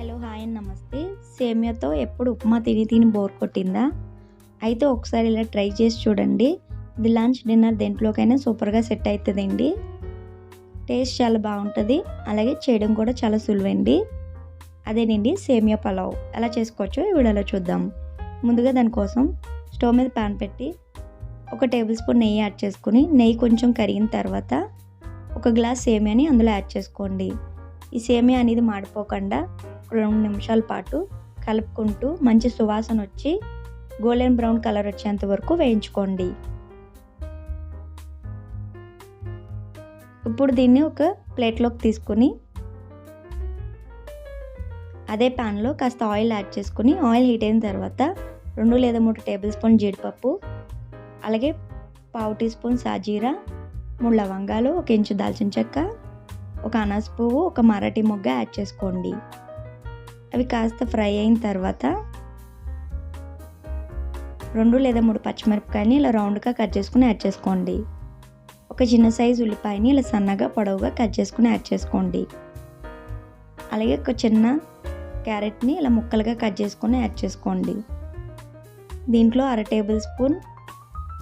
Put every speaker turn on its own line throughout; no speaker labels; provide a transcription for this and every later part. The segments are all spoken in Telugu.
హలో హాయ్ అండ్ నమస్తే. సేమియాతో ఎప్పుడు ఉప్మా తిని తిని బోర్ కొట్టిందా? అయితే ఒకసారి ఇలా ట్రై చేసి చూడండి. ఇది లంచ్ డిన్నర్ దేంట్లోకైనా సూపర్గా సెట్ అవుతుందండి టేస్ట్ చాలా బాగుంటుంది. అలాగే చేయడం కూడా చాలా సులువండి. అదేనండి సేమియా పలావ్. ఎలా చేసుకోవచ్చో ఈ వీడియోలో చూద్దాం. ముందుగా దానికోసం స్టవ్ మీద పాన్ పెట్టి ఒక టేబుల్ స్పూన్ నెయ్యి యాడ్ చేసుకుని నెయ్యి కొంచెం కరిగిన తర్వాత ఒక గ్లాస్ సేమియాని అందులో యాడ్ చేసుకోండి. ఈ సేమియా అనేది మాడిపోకుండా రెండు నిమిషాల పాటు కలుపుకుంటూ మంచి సువాసన వచ్చి గోల్డెన్ బ్రౌన్ కలర్ వచ్చేంత వరకు వేయించుకోండి. ఇప్పుడు దీన్ని ఒక ప్లేట్లోకి తీసుకుని అదే ప్యాన్లో కాస్త ఆయిల్ యాడ్ చేసుకుని ఆయిల్ హీట్ అయిన తర్వాత రెండు లేదా మూడు టేబుల్ స్పూన్ జీడిపప్పు అలాగే పావు టీ స్పూన్ సాజీరా మూడు లవంగాలు ఒక ఇంచు దాల్చిన చెక్క ఒక అనాస పువ్వు ఒక మరాఠీ మొగ్గ యాడ్ చేసుకోండి. అవి కాస్త ఫ్రై అయిన తర్వాత రెండు లేదా మూడు పచ్చిమిరపకాయని ఇలా రౌండ్గా కట్ చేసుకుని యాడ్ చేసుకోండి. ఒక చిన్న సైజు ఉల్లిపాయని ఇలా సన్నగా పొడవుగా కట్ చేసుకుని యాడ్ చేసుకోండి. అలాగే ఒక చిన్న క్యారెట్ని ఇలా ముక్కలుగా కట్ చేసుకొని యాడ్ చేసుకోండి. దీంట్లో అర టేబుల్ స్పూన్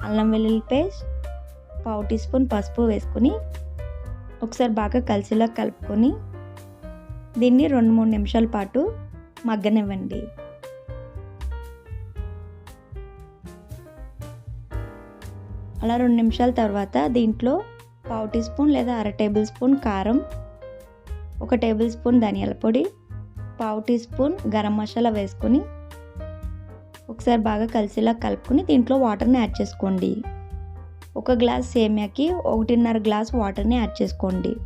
అల్లం వెల్లుల్లి పేస్ట్ పావు టీ స్పూన్ పసుపు వేసుకుని ఒకసారి బాగా కలిసిలా కలుపుకొని దీన్ని రెండు మూడు నిమిషాల పాటు మగ్గనివ్వండి. అలా రెండు నిమిషాల తర్వాత దీంట్లో పావు టీ స్పూన్ లేదా అర టేబుల్ స్పూన్ కారం ఒక టేబుల్ స్పూన్ ధనియాల పొడి పావు టీ స్పూన్ గరం మసాలా వేసుకొని ఒకసారి బాగా కలిసిలా కలుపుకొని దీంట్లో వాటర్ని యాడ్ చేసుకోండి. ఒక గ్లాస్ సేమియాకి ఒకటిన్నర గ్లాస్ వాటర్ని యాడ్ చేసుకోండి.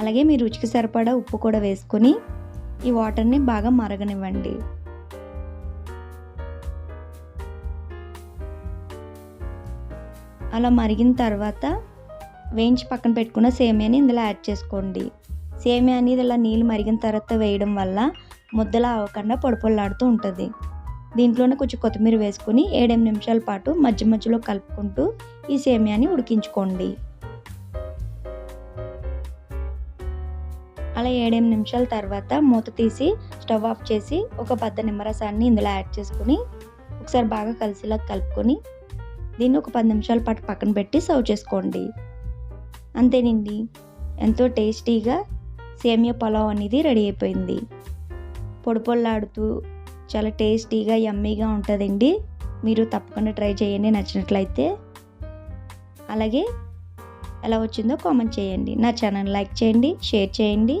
అలాగే మీ రుచికి సరిపడా ఉప్పు కూడా వేసుకొని ఈ వాటర్ని బాగా మరగనివ్వండి. అలా మరిగిన తర్వాత వేయించి పక్కన పెట్టుకున్న సేమియాని ఇందులో యాడ్ చేసుకోండి. సేమియా అనేది ఇలా నీళ్ళు మరిగిన తర్వాత వేయడం వల్ల ముద్దలా అవ్వకుండా పొడిపొల్లాడుతూ ఉంటుంది. దీంట్లోనే కొంచెం కొత్తిమీర వేసుకుని ఏడెనిమిది నిమిషాల పాటు మధ్య మధ్యలో కలుపుకుంటూ ఈ సేమియాని ఉడికించుకోండి. అలా ఏడెనిమిది నిమిషాల తర్వాత మూత తీసి స్టవ్ ఆఫ్ చేసి ఒక పెద్ద నిమ్మరసాన్ని ఇందులో యాడ్ చేసుకుని ఒకసారి బాగా కలిసిలా కలుపుకొని దీన్ని ఒక పది నిమిషాల పాటు పక్కన పెట్టి సర్వ్ చేసుకోండి. అంతేనండి. ఎంతో టేస్టీగా సేమియా పలావ్ అనేది రెడీ అయిపోయింది. పొడి పొల్లాడుతూ చాలా టేస్టీగా యమ్మీగా ఉంటుందండి. మీరు తప్పకుండా ట్రై చేయండి నచ్చినట్లయితే. అలాగే ఎలా వచ్చిందో కామెంట్ చేయండి. నా ఛానల్ లైక్ చేయండి షేర్ చేయండి.